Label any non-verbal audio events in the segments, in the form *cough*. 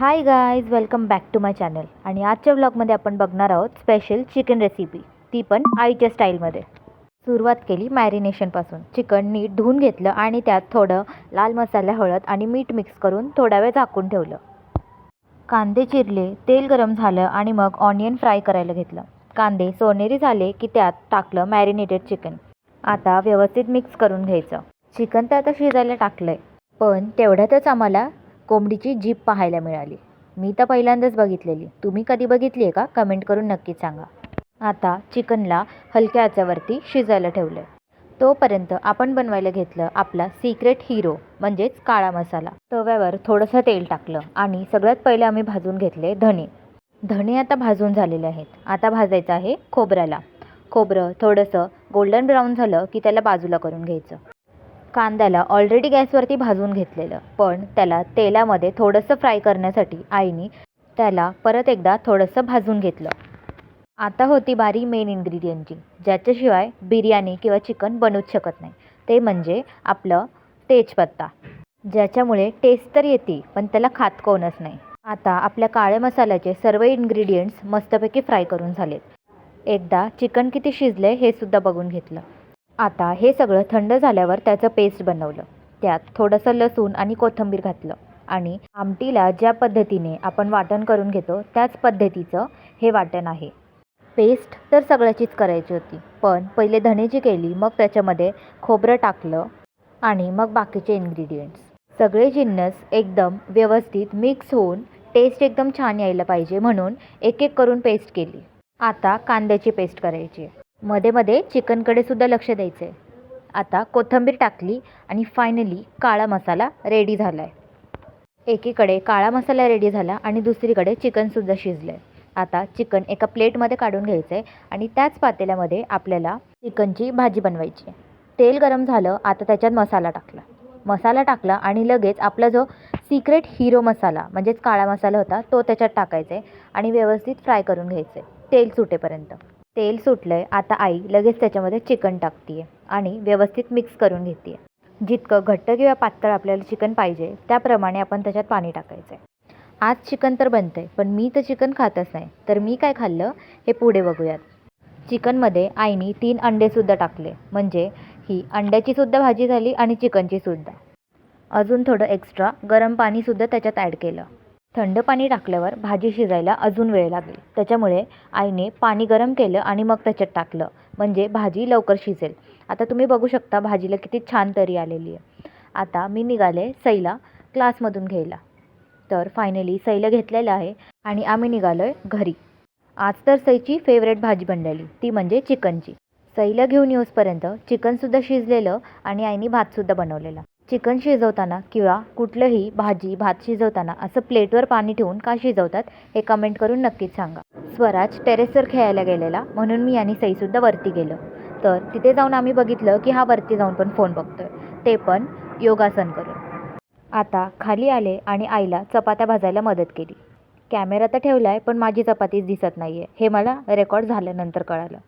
Hi guys welcome back to my channel आणि आजच्या व्लॉगमध्ये आपण बघणार आहोत स्पेशल चिकन रेसिपी ती पण आईच्या स्टाईलमध्ये सुरुवात केली मॅरिनेशनपासून चिकन नीट धुवून घेतलं आणि त्यात थोडं लाल मसाला हळद आणि मीठ मिक्स करून थोडा वेळ झाकून ठेवलं. कांदे चिरले तेल गरम झालं आणि मग ऑनियन फ्राय करायला घेतलं. कांदे सोनेरी झाले की त्यात टाकलं मॅरिनेटेड चिकन आता व्यवस्थित मिक्स करून घ्यायचं. चिकन तर आता शिजायला टाकलं आहे पण तेवढ्यातच आम्हाला कोंबडीची जीप पाहायला मिळाली. मी तर पहिल्यांदाच बघितलेली. तुम्ही कधी बघितली आहे का? कमेंट करून नक्की सांगा. आता चिकनला हलक्या आचेवरती शिजायला ठेवलं आहे तोपर्यंत आपण बनवायला घेतलं आपला सिक्रेट हिरो म्हणजेच काळा मसाला. तव्यावर थोडंसं तेल टाकलं आणि सगळ्यात पहिले आम्ही भाजून घेतले धणे. धणे आता भाजून झालेले आहेत. आता भाजायचं आहे खोबऱ्याला. खोबरं थोडंसं गोल्डन ब्राऊन झालं की त्याला बाजूला करून घ्यायचं. कांद्याला ऑलरेडी गॅसवरती भाजून घेतलेलं. पण त्याला तेलामध्ये थोडंसं फ्राय करण्यासाठी आईने त्याला परत एकदा थोडंसं भाजून घेतलं. आता होती बारी मेन इन्ग्रेडियंटची ज्याच्याशिवाय बिर्याणी किंवा चिकन बनूच शकत नाही. ते म्हणजे आपलं तेजपत्ता ज्याच्यामुळे टेस्ट तर येते पण त्याला खात कोणच नाही. आता आपल्या काळ्या मसाल्याचे सर्व इन्ग्रेडियंट्स मस्तपैकी फ्राय करून झालेत. एकदा चिकन किती शिजले हे सुद्धा बघून घेतलं. आता हे सगळं थंड झाल्यावर त्याचं पेस्ट बनवलं. त्यात थोडंसं लसूण आणि कोथिंबीर घातलं आणि आमटीला ज्या पद्धतीने आपण वाटण करून घेतो त्याच पद्धतीचं हे वाटण आहे. पेस्ट तर सगळ्याचीच करायची होती पण पहिले धण्याची केली मग त्याच्यामध्ये खोबरं टाकलं आणि मग बाकीचे इन्ग्रेडियंट्स सगळे जिन्नस एकदम व्यवस्थित मिक्स होऊन टेस्ट एकदम छान यायला पाहिजे म्हणून एक एक करून पेस्ट केली. आता कांद्याची पेस्ट करायची आहे. मध्ये मध्ये चिकनकडे सुद्धा लक्ष द्यायचं आहे आता कोथिंबीर टाकली आणि फायनली काळा मसाला रेडी झाला आहे एकीकडे काळा मसाला रेडी झाला आणि दुसरीकडे चिकनसुद्धा शिजलं आहे आता चिकन एका प्लेटमध्ये काढून घ्यायचं आहे आणि त्याच पातेल्यामध्ये आपल्याला चिकनची भाजी बनवायची आहे. तेल गरम झालं आता त्याच्यात मसाला टाकला. मसाला टाकला आणि लगेच आपला जो सिक्रेट हिरो मसाला म्हणजेच काळा मसाला होता तो त्याच्यात टाकायचा आहे आणि व्यवस्थित फ्राय करून घ्यायचं आहे तेल सुटेपर्यंत. तेल सुटलं आहे आता आई लगेच त्याच्यामध्ये चिकन टाकते आहे आणि व्यवस्थित मिक्स करून घेते आहे जितकं घट्ट किंवा पातळ आपल्याला चिकन पाहिजे त्याप्रमाणे आपण त्याच्यात पाणी टाकायचं आहे आज चिकन तर बनतं आहे पण मी तर चिकन खातच नाही. तर मी काय खाल्लं? हे पुढे बघूयात. चिकनमध्ये आईने तीन अंडेसुद्धा टाकले. म्हणजे ही अंड्याचीसुद्धा भाजी झाली आणि चिकनचीसुद्धा अजून थोडं एक्स्ट्रा गरम पाणीसुद्धा त्याच्यात ॲड केलं. थंड पाणी टाकल्यावर भाजी शिजायला अजून वेळ लागेल. त्याच्यामुळे आईने पाणी गरम केलं आणि मग त्याच्यात टाकलं. म्हणजे भाजी लवकर शिजेल. आता तुम्ही बघू शकता भाजीला किती छान तरी आलेली आहे. आता मी निघाले सईला क्लासमधून घ्यायला. तर फायनली सईला घेतलेलं आहे आणि आम्ही निघालो आहे घरी. आज तर सईची फेवरेट भाजी बनलेली. ती म्हणजे चिकनची. सईला घेऊन येऊसपर्यंत चिकनसुद्धा शिजलेलं आणि आईने भातसुद्धा बनवलेला. चिकन शिजवताना किंवा कुठलंही भाजी भात शिजवताना असं प्लेटवर पाणी ठेवून का शिजवतात हे कमेंट करून नक्कीच सांगा. स्वराज टेरेसवर खेळायला गेलेला म्हणून मी आणि सईसुद्धा वरती गेलो. तर तिथे जाऊन आम्ही बघितलं की हा वरती जाऊन पण फोन बघतोय. ते पण योगासन करून. आता खाली आले आणि आईला चपात्या भाजायला मदत केली. कॅमेरा तर ठेवला आहे पण माझी चपातीच दिसत नाही आहे हे मला रेकॉर्ड झाल्यानंतर कळालं.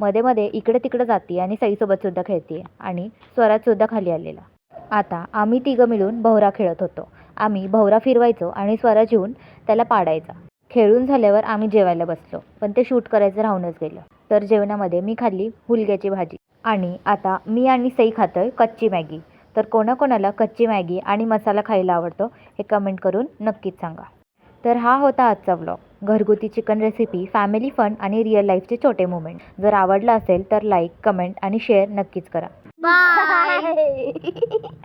मध्ये मध्ये इकडे तिकडे जाते आणि सईसोबतसुद्धा खेळते आणि स्वराजसुद्धा खाली आलेला. आता आम्ही तिघं मिळून भोवरा खेळत होतो. आम्ही भोवरा फिरवायचो आणि स्वराज येऊन त्याला पाडायचा. खेळून झाल्यावर आम्ही जेवायला बसलो पण ते शूट करायचं राहूनच गेलं. तर जेवणामध्ये मी खाल्ली हुलग्याची भाजी. आणि आता मी आणि सई खातोय कच्ची मॅगी. तर कोणाकोणाला कच्ची मॅगी आणि मसाला खायला आवडतो हे कमेंट करून नक्कीच सांगा. तर हा होता आजचा व्लॉग घरगुती chicken recipe family fun real real लाईफचे छोटे मुमेंट जर आवडलं असेल तर लाईक कमेंट आणि शेअर नक्कीच करा. Bye. Bye. *laughs*